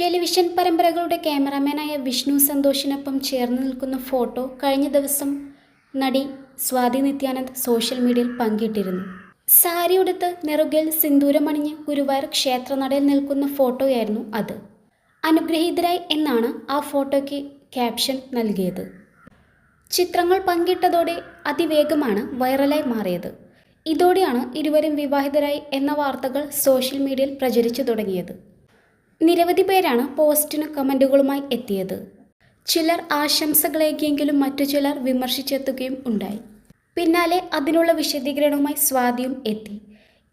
Television പരമ്പരകളുടെ ക്യാമറാമാനായ Vishnu സന്തോഷിനൊപ്പം ചേർന്ന് നിൽക്കുന്ന photo കഴിഞ്ഞ ദിവസം നടി സ്വാതി നിത്യാനന്ദ് സോഷ്യൽ മീഡിയയിൽ പങ്കിട്ടിരുന്നു. സാരി ഉടുത്ത് നെറുകയിൽ സിന്ദൂരമണിഞ്ഞ് ഗുരുവായൂർ ക്ഷേത്രനടയിൽ നിൽക്കുന്ന ഫോട്ടോയായിരുന്നു അത്. അനുഗ്രഹീതരായി എന്നാണ് ആ ഫോട്ടോയ്ക്ക് ക്യാപ്ഷൻ നൽകിയത്. ചിത്രങ്ങൾ പങ്കിട്ടതോടെ അതിവേഗമാണ് വൈറലായി മാറിയത്. ഇതോടെയാണ് ഇരുവരും വിവാഹിതരായി എന്ന വാർത്തകൾ സോഷ്യൽ മീഡിയയിൽ പ്രചരിച്ചു തുടങ്ങിയത്. നിരവധി പേരാണ് പോസ്റ്റിന് കമന്റുകളുമായി എത്തിയത്. ചിലർ ആശംസകളേകിയെങ്കിലും മറ്റു ചിലർ വിമർശിച്ചെത്തുകയും ഉണ്ടായി. പിന്നാലെ അതിനുള്ള വിശദീകരണവുമായി സ്വാതിയും എത്തി.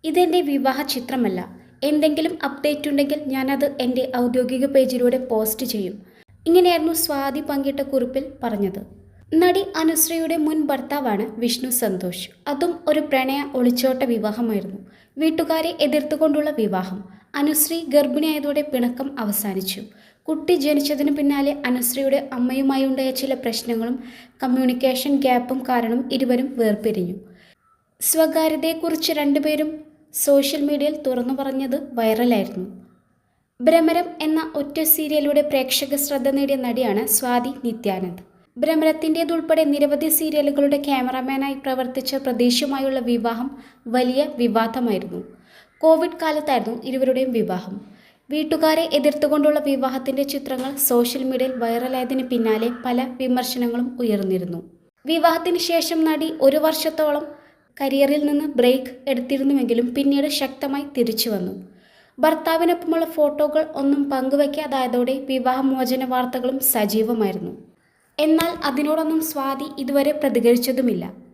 ഇതെന്റെ വിവാഹ ചിത്രമല്ല. എന്തെങ്കിലും അപ്ഡേറ്റ് ഉണ്ടെങ്കിൽ ഞാനത് എന്റെ ഔദ്യോഗിക പേജിലൂടെ പോസ്റ്റ് ചെയ്യും. ഇങ്ങനെയായിരുന്നു സ്വാതി പങ്കിട്ട കുറിപ്പിൽ പറഞ്ഞത്. നടി അനുശ്രീയുടെ മുൻ ഭർത്താവാണ് വിഷ്ണു സന്തോഷ്. അതും ഒരു പ്രണയ ഒളിച്ചോട്ട വിവാഹമായിരുന്നു. വീട്ടുകാരെ എതിർത്തുകൊണ്ടുള്ള വിവാഹം. അനുശ്രീ ഗർഭിണിയായതോടെ പിണക്കം അവസാനിച്ചു. കുട്ടി ജനിച്ചതിന് പിന്നാലെ അനുശ്രീയുടെ അമ്മയുമായി ഉണ്ടായ ചില പ്രശ്നങ്ങളും കമ്മ്യൂണിക്കേഷൻ ഗ്യാപ്പും കാരണം ഇരുവരും വേർപിരിഞ്ഞു. സ്വകാര്യതയെക്കുറിച്ച് രണ്ടുപേരും സോഷ്യൽ മീഡിയയിൽ തുറന്നു പറഞ്ഞത് വൈറലായിരുന്നു. ഭ്രമരം എന്ന ഒറ്റ സീരിയലിലൂടെ പ്രേക്ഷക ശ്രദ്ധ നേടിയ നടിയാണ് സ്വാതി നിത്യാനന്ദ്. ഭ്രമരത്തിന്റേതുൾപ്പെടെ നിരവധി സീരിയലുകളുടെ ക്യാമറാമാനായി പ്രവർത്തിച്ച പ്രദേശുമായുള്ള വിവാഹം വലിയ വിവാദമായിരുന്നു. കോവിഡ് കാലത്തായിരുന്നു ഇരുവരുടെയും വിവാഹം. വീട്ടുകാരെ എതിർത്തുകൊണ്ടുള്ള വിവാഹത്തിന്റെ ചിത്രങ്ങൾ സോഷ്യൽ മീഡിയയിൽ വൈറലായതിന് പിന്നാലെ പല വിമർശനങ്ങളും ഉയർന്നിരുന്നു. വിവാഹത്തിന് ശേഷം നടി ഒരു വർഷത്തോളം കരിയറിൽ നിന്ന് ബ്രേക്ക് എടുത്തിരുന്നുവെങ്കിലും പിന്നീട് ശക്തമായി തിരിച്ചു വന്നു. ഭർത്താവിനൊപ്പമുള്ള ഫോട്ടോകൾ ഒന്നും പങ്കുവയ്ക്കാതായതോടെ വിവാഹമോചന വാർത്തകളും സജീവമായിരുന്നു. എന്നാൽ അതിനോടൊന്നും സ്വാതി ഇതുവരെ പ്രതികരിച്ചതുമില്ല.